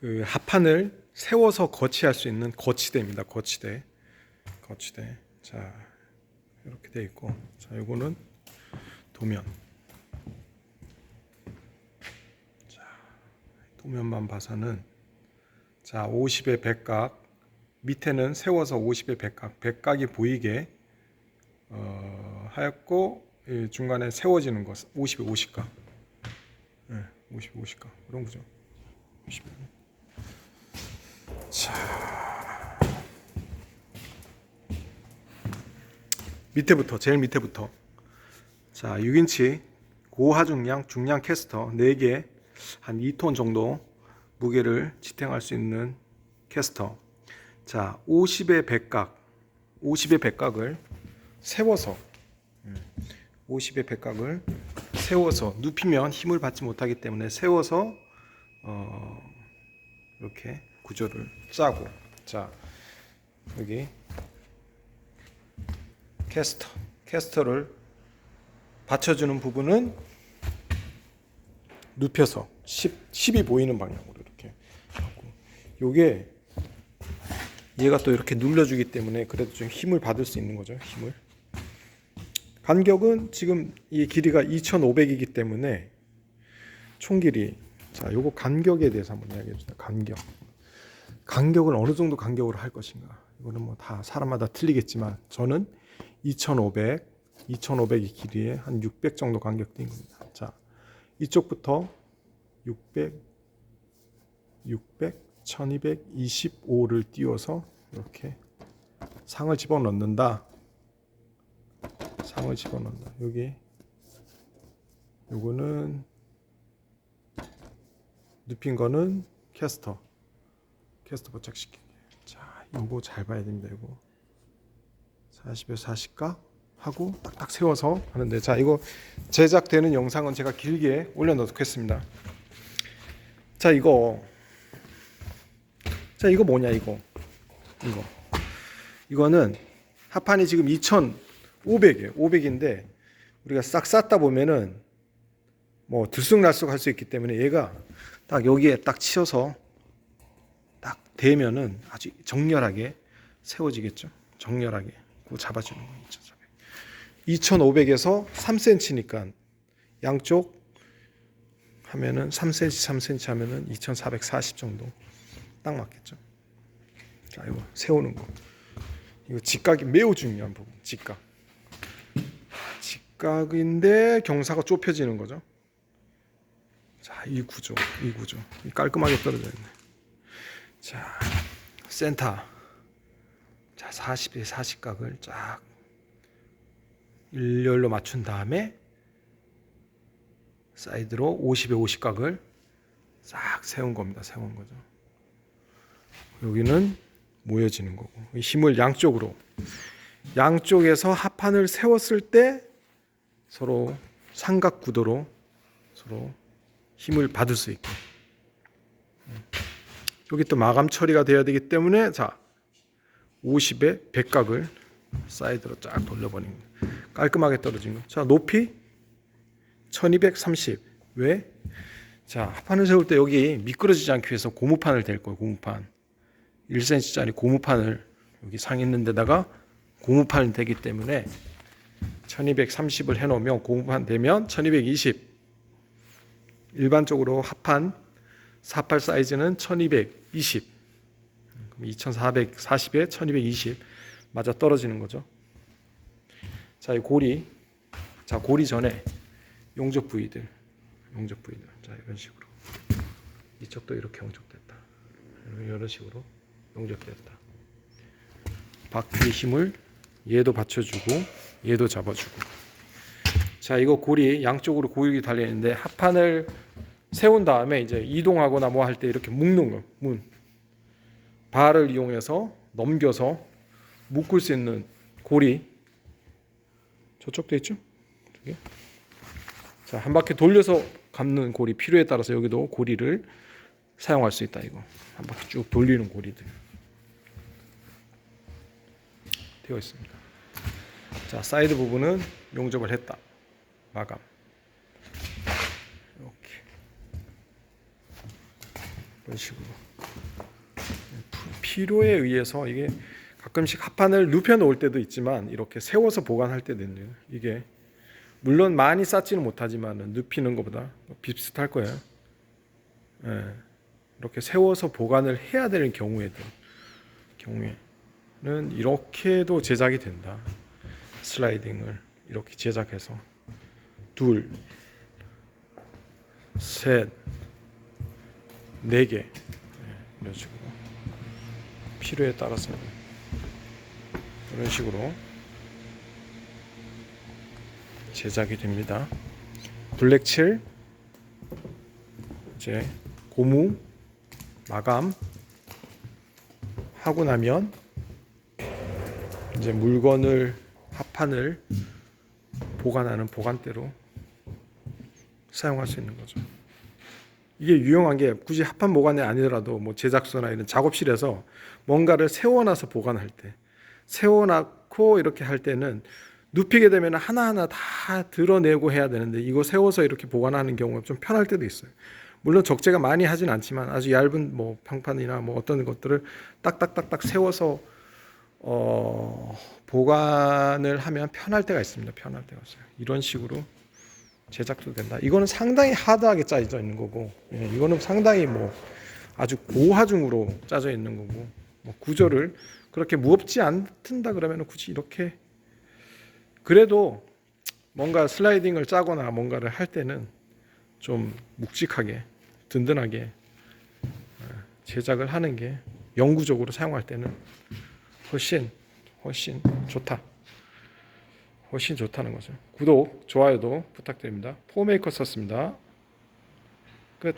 그 합판을 세워서 거치할 수 있는 거치대입니다. 거치대. 거치대. 자, 이렇게 돼 있고. 자, 요거는 도면. 자, 도면만 봐서는 자, 50의 백각 밑에는 세워서 50의 백각, 백각이 보이게 어, 하였고 이 중간에 세워지는 것 50의 50각. 네, 50의 50각. 그런 거죠. 50의. 자. 밑에부터 제일 밑에부터 자 6인치 고하중량 중량 캐스터 4개 한 2톤 정도 무게를 지탱할 수 있는 캐스터 자 50의 백각 50의 백각을 세워서 50의 백각을 세워서 눕히면 힘을 받지 못하기 때문에 세워서 어, 이렇게 구조를 짜고. 자 여기 캐스터. 캐스터를 받쳐주는 부분은 눕혀서 10, 10이 보이는 방향으로 이렇게 하고. 요게 얘가 또 이렇게 눌러주기 때문에 그래도 좀 힘을 받을 수 있는 거죠 힘을. 간격은 지금 이 길이가 2,500이기 때문에 총 길이 자 요거 간격에 대해서 한번 이야기해 주세요 간격 간격을 어느 정도 간격으로 할 것인가. 이거는 뭐 다 사람마다 틀리겠지만 저는 2,500 2,500이 길이에 한 600 정도 간격 된 겁니다. 자 이쪽부터 600 600 1225를 띄워서 이렇게 상을 집어넣는다. 상을 집어넣는다. 여기 요거는 눕힌 거는 캐스터 캐스터 부착시키기 자 이거 잘 봐야 됩니다 이거. 40에 40각 하고 딱딱 세워서 하는데. 자 이거 제작되는 영상은 제가 길게 올려 놓겠습니다. 자 이거. 자 이거 뭐냐 이거. 이거. 이거는 합판이 지금 2,500이에요. 500인데 우리가 싹 쌓다 보면은 뭐 들쑥날쑥 할 수 있기 때문에 얘가 딱 여기에 딱 치여서 딱 대면은 아주 정렬하게 세워지겠죠 정렬하게 그거 잡아주는 거예요 2,400 2,500에서 3cm니까 양쪽 하면은 3cm 3cm 하면은 2,440 정도 딱 맞겠죠. 자 이거 세우는 거 이거 직각이 매우 중요한 부분 직각 직각인데 경사가 좁혀지는 거죠. 자 이 구조 이 구조 이 깔끔하게 떨어져 있네. 자 센터 자 40에 40각을 쫙 일렬로 맞춘 다음에 사이드로 50에 50각을 싹 세운 겁니다. 세운 거죠. 여기는 모여지는 거고 이 힘을 양쪽으로 양쪽에서 합판을 세웠을 때 서로 삼각 구도로 서로 힘을 받을 수 있게 여기 또 마감 처리가 돼야 되기 때문에 자 50에 백각을 사이드로 쫙 돌려버리는 깔끔하게 떨어진 거. 자 높이 1230. 왜? 자 합판을 세울 때 여기 미끄러지지 않기 위해서 고무판을 댈 거예요. 고무판 1cm짜리 고무판을 여기 상했는데다가 고무판을 대기 때문에 1230을 해놓으면 고무판 되면 1220. 일반적으로 합판 48 사이즈는 1200. 20. 2440에 1220 맞아 떨어지는 거죠. 자, 이 고리. 자, 고리 전에 용접 부위들. 용접 부위들. 자, 이런 식으로. 이쪽도 이렇게 용접됐다. 이런 식으로 용접됐다. 바퀴 힘을 얘도 받쳐주고 얘도 잡아주고 자 이거 고리 양쪽으로 고육이 달려있는데 합판을 세운 다음에 이제 이동하거나 뭐 할 때 이렇게 묶는 거 문. 발을 이용해서 넘겨서 묶을 수 있는 고리. 저쪽도 있죠? 저기. 자, 한 바퀴 돌려서 감는 고리 필요에 따라서 여기도 고리를 사용할 수 있다 이거. 한 바퀴 쭉 돌리는 고리들. 되어 있습니다. 자, 사이드 부분은 용접을 했다. 마감. 이런 식으로. 필요에 의해서 이게 가끔씩 합판을 눕혀 놓을 때도 있지만 이렇게 세워서 보관할 때도 있네요. 이게 물론 많이 쌓지는 못하지만 눕히는 것보다 비슷할 거예요. 예. 이렇게 세워서 보관을 해야 되는 경우에도 경우에는 이렇게도 제작이 된다. 슬라이딩을 이렇게 제작해서 둘, 셋, 네개 이런 식으로 필요에 따라서 이런 식으로 제작이 됩니다. 블랙 칠 이제 고무 마감 하고 나면 이제 물건을 합판을 보관하는 보관대로 사용할 수 있는 거죠. 이게 유용한 게 굳이 합판 보관이 아니더라도 뭐 제작소나 이런 작업실에서 뭔가를 세워놔서 보관할 때 세워놓고 이렇게 할 때는 눕히게 되면 하나하나 다 드러내고 해야 되는데 이거 세워서 이렇게 보관하는 경우가 좀 편할 때도 있어요. 물론 적재가 많이 하진 않지만 아주 얇은 뭐 평판이나 뭐 어떤 것들을 딱딱딱딱 세워서 어, 보관을 하면 편할 때가 있습니다. 편할 때가 있어요. 이런 식으로 제작도 된다. 이거는 상당히 하드하게 짜져 있는 거고, 예, 이거는 상당히 뭐 아주 고하중으로 짜져 있는 거고, 뭐 구조를 그렇게 무겁지 않든다 그러면 굳이 이렇게 그래도 뭔가 슬라이딩을 짜거나 뭔가를 할 때는 좀 묵직하게 든든하게 어, 제작을 하는 게 영구적으로 사용할 때는 훨씬 훨씬 좋다. 훨씬 좋다는 거죠. 구독, 좋아요도 부탁드립니다. 포메이커 썼습니다. 끝.